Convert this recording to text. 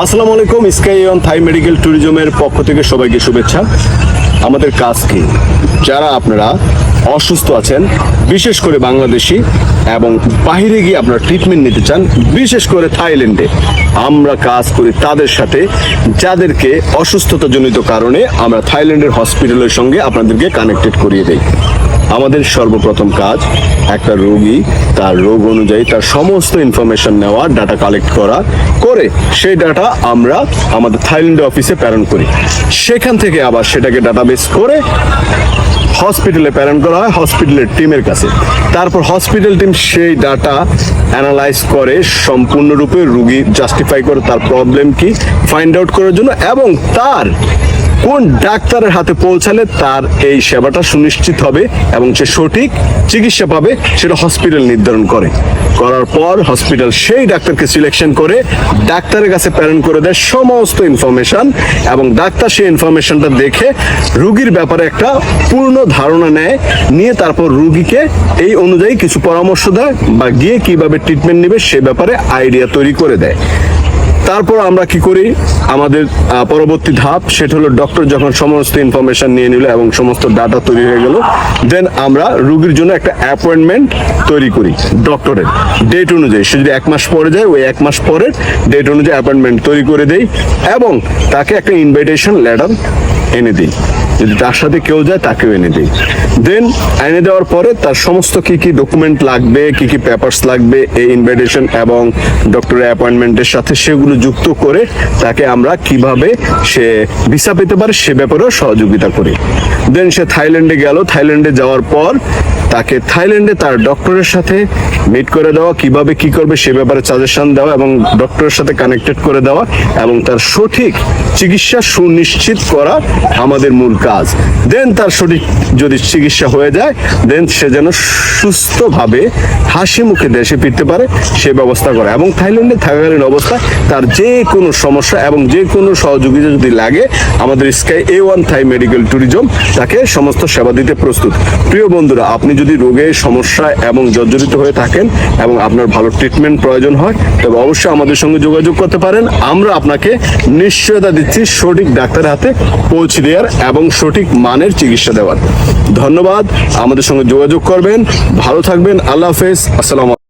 আসসালামু আলাইকুম, sky on Thai medical ট্যুরিজমের পক্ষ থেকে সবাইকে শুভেচ্ছা। আমাদের কাজ কি? যারা আপনারা অসুস্থ আছেন, বিশেষ করে বাংলাদেশি এবং বাহিরে গিয়ে আপনারা ট্রিটমেন্ট নিতে চান, বিশেষ করে থাইল্যান্ডে, আমরা কাজ করি তাদের সাথে, যাদেরকে অসুস্থতাজনিত কারণে আমরা থাইল্যান্ডের হসপিটালের সঙ্গে আপনাদেরকে কানেক্টেড করিয়ে দেই। আমাদের সর্বপ্রথম কাজ, একটা রোগী তার রোগ অনুযায়ী তার সমস্ত ইনফরমেশন নেওয়া ডাটা কালেক্ট করা, করে সেই ডাটা আমরা আমাদের থাইল্যান্ড অফিসে প্রেরণ করি। সেখান থেকে আবার সেটাকে ডাটাবেস করে হসপিটালে প্রেরণ করা হয় হসপিটালের টিমের কাছে। তারপর হসপিটাল টিম সেই ডাটা অ্যানালাইজ করে, সম্পূর্ণরূপে রুগী জাস্টিফাই করে তার প্রবলেম কি ফাইন্ড আউট করার জন্য এবং তার কোন ডাক্তারের হাতে পৌঁছালে তার এই সেবাটা সুনিশ্চিত হবে এবং সে সঠিক চিকিৎসা পাবে সেটা হসপিটাল নির্ধারণ করে। করার পর হসপিটাল সেই ডাক্তারকে সিলেকশন করে ডাক্তারের কাছে প্রেরণ করে দেয় সমস্ত ইনফরমেশন এবং ডাক্তার সেই ইনফরমেশনটা দেখে রুগীর ব্যাপারে একটা পূর্ণ ধারণা নেয়, নিয়ে তারপর রুগীকে এই অনুযায়ী কিছু পরামর্শ দেয় বা গিয়ে কীভাবে ট্রিটমেন্ট নেবে সে ব্যাপারে আইডিয়া তৈরি করে দেয়। তারপর আমরা কি করি? আমাদের পরবর্তী ধাপ সেটা হলো ডক্টর যখন সমস্ত ইনফরমেশন নিয়ে নিল এবং সমস্ত ডাটা তৈরি হয়ে গেল দেন আমরা রুগীর জন্য একটা অ্যাপয়েন্টমেন্ট তৈরি করি ডক্টরের ডেট অনুযায়ী, সে যদি এক মাস পরে যায়, ওই এক মাস পরের ডেট অনুযায়ী অ্যাপয়েন্টমেন্ট তৈরি করে দেই এবং তাকে একটা ইনভাইটেশন লেটার এনে দিই। যদি তার সাথে কেউ যায়, তাকেও এনে দিই। দেন এনে দেওয়ার পরে তার সমস্ত কি কি ডকুমেন্ট লাগবে, কি কি পেপারস লাগবে, এই ইনভাইটেশন এবং ডক্টরের অ্যাপয়েন্টমেন্টের সাথে সেগুলো যুক্ত করে তাকে আমরা কীভাবে সে ভিসা পেতে পারে সে ব্যাপারেও সহযোগিতা করি। দেন সে থাইল্যান্ডে গেল। থাইল্যান্ডে যাওয়ার পর তাকে থাইল্যান্ডে তার ডক্টরের সাথে মিট করে দেওয়া, কীভাবে কি করবে সে ব্যাপারে সাজেশন দেওয়া এবং ডক্টরের সাথে কানেক্টেড করে দেওয়া এবং তার সঠিক চিকিৎসা সুনিশ্চিত করা আমাদের মূল কাজ। দেন তার সঠিক যদি চিকিৎসা হয়ে যায় দেন সে যেন সুস্থভাবে হাসি মুখে দেশে ফিরতে পারে, সে ব্যবস্থা করে। এবং থাইল্যান্ডে থাকাকালীন অবস্থায় তার যে কোনো সমস্যা এবং যে কোনো সহযোগিতা যদি লাগে, আমাদের sky A one Thai medical tourism তাকে সমস্ত সেবা দিতে প্রস্তুত। প্রিয় বন্ধুরা, আপনি যদি রোগে সমস্যা এবং জর্জরিত হয়ে থাকেন এবং আপনার ভালো ট্রিটমেন্ট প্রয়োজন হয়, তবে অবশ্যই আমাদের সঙ্গে যোগাযোগ করতে পারেন। আমরা আপনাকে নিশ্চয়তা দিচ্ছি সঠিক ডাক্তারের হাতে পৌঁছে দেওয়ার এবং সঠিক মানের চিকিৎসা দেওয়ার। ধন্যবাদ। আমাদের সঙ্গে যোগাযোগ করবেন। ভালো থাকবেন। আল্লাহ হাফেজ। আসসালাম